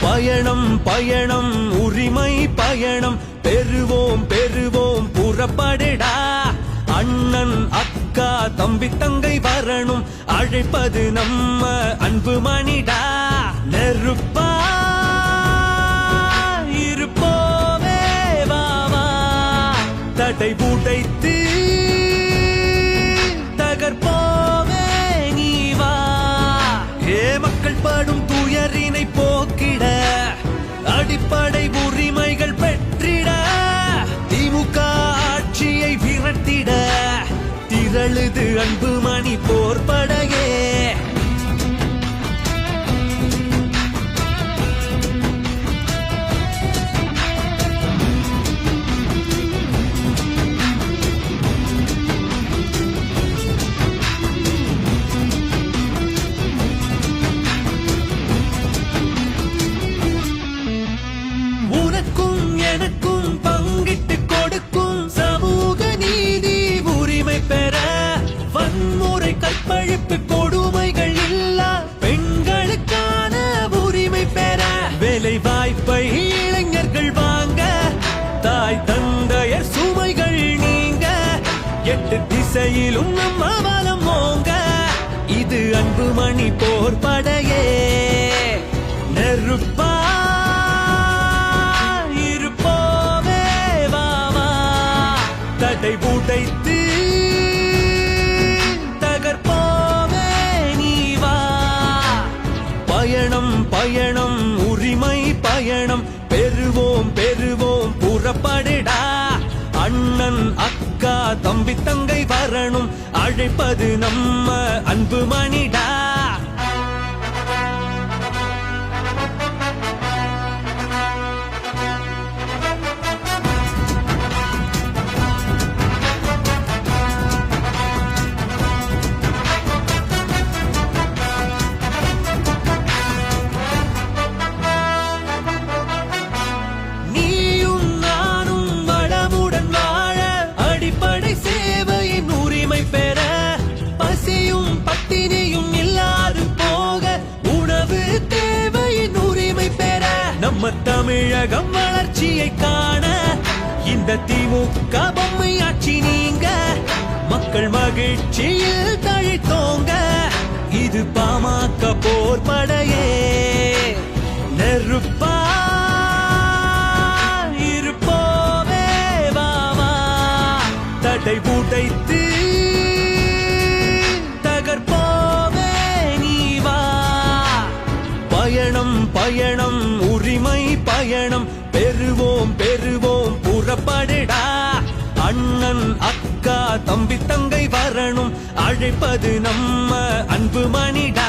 பயணம் பயணம் உரிமை பயணம். பெறுவோம் பெறுவோம் புறப்படடா. அண்ணன் அக்கா தம்பி தங்கை வரணும். அழைப்பது நம்ம அன்பு மணிடா. நெருப்பா இருப்போவே வாவா தடை உடைத்து திரளுது அன்பு மணி போர்படையே. திசையிலும் நம்ம பலம் ஓங்க இது அன்பு மணி போர் படையே. நெருப்பா இருப்போவே வா தடை உடைத்து தகர்ப்போவே நீ வா. பயணம் பயணம் உரிமை பயணம். பெறுவோம் பெறுவோம் புறப்படுடா. அண்ணன் அக்கா தம்பி தங்கை வரணும். அழைப்பது நம்ம அன்பு மணிடா. தமிழகம் வளர்ச்சியை காண இந்த திமுக பொம்மை ஆட்சி நீங்க. மக்கள் மகிழ்ச்சியில் தழித்தோங்க இது பாமக போர் படையே நெருப்பா இருப்போவே வா தடை உடைத்து தகர்ப்போவே நீ வா பயணம் பயணம் பெறுவோம் பெறுவோம் புறப்படுடா. அண்ணன் அக்கா தம்பி தங்கை வரணும். அழைப்பது நம்ம அன்பு மணிடா.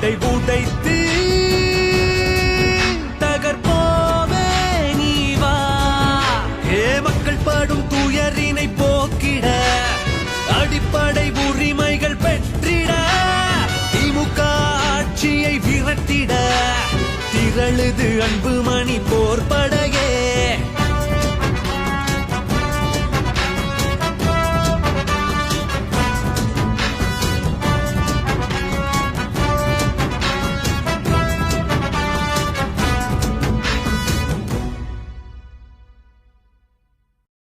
தடை உடைத்து தகர்போவே நீ வா. ஏ மக்கள் படும் துயரினை போக்கிட அடிப்படை உரிமைகள் பெற்றிட திமுக ஆட்சியை விரட்டிட. திரழுது அன்பு